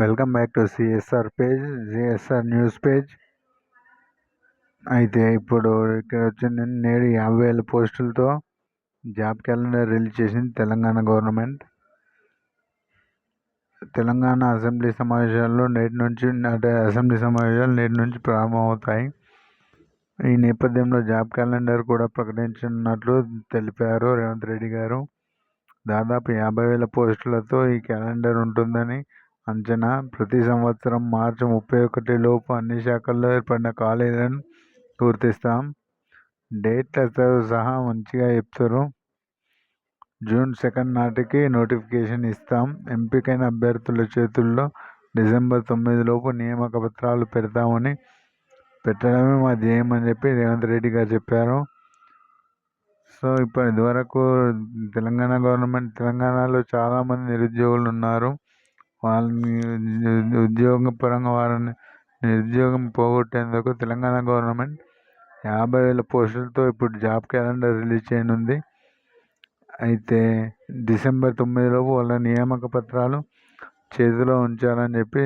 Welcome back to CSR page CSR news page అయితే ఇప్పుడు ఇక్కడ వచ్చింది నేడు యాభై వేల పోస్టులతో జాబ్ క్యాలెండర్ రిలీజ్ చేసింది తెలంగాణ గవర్నమెంట్. తెలంగాణ అసెంబ్లీ సమావేశాల్లో నేటి నుంచి అంటే అసెంబ్లీ సమావేశాలు నేటి నుంచి ప్రారంభమవుతాయి. ఈ నేపథ్యంలో జాబ్ క్యాలెండర్ కూడా ప్రకటించనున్నట్లు తెలిపారు రేవంత్ రెడ్డి గారు. దాదాపు యాభై వేల పోస్టులతో ఈ క్యాలెండర్ ఉంటుందని అంచనా. ప్రతి సంవత్సరం మార్చి ముప్పై ఒకటి లోపు అన్ని శాఖల్లో ఏర్పడిన ఖాళీలను గుర్తిస్తాం డేట్లతో సహా మంచిగా చెప్తారు జూన్ సెకండ్ నాటికి నోటిఫికేషన్ ఇస్తాం. ఎంపికైన అభ్యర్థుల చేతుల్లో డిసెంబర్ తొమ్మిది లోపు నియామక పత్రాలు పెడతామని పెట్టడమే మా ధ్యేయం అని చెప్పి రేవంత్ రెడ్డి గారు చెప్పారు. సో ఇప్పటి వరకు తెలంగాణ గవర్నమెంట్ తెలంగాణలో చాలామంది నిరుద్యోగులు ఉన్నారు. వాళ్ళని ఉద్యోగ పరంగా వారిని నిరుద్యోగం పోగొట్టేందుకు తెలంగాణ గవర్నమెంట్ యాభై వేల పోస్టులతో ఇప్పుడు జాబ్ క్యాలెండర్ రిలీజ్ చేయనుంది. అయితే డిసెంబర్ తొమ్మిదిలోపు వాళ్ళ నియామక పత్రాలు చేతిలో ఉంచాలని చెప్పి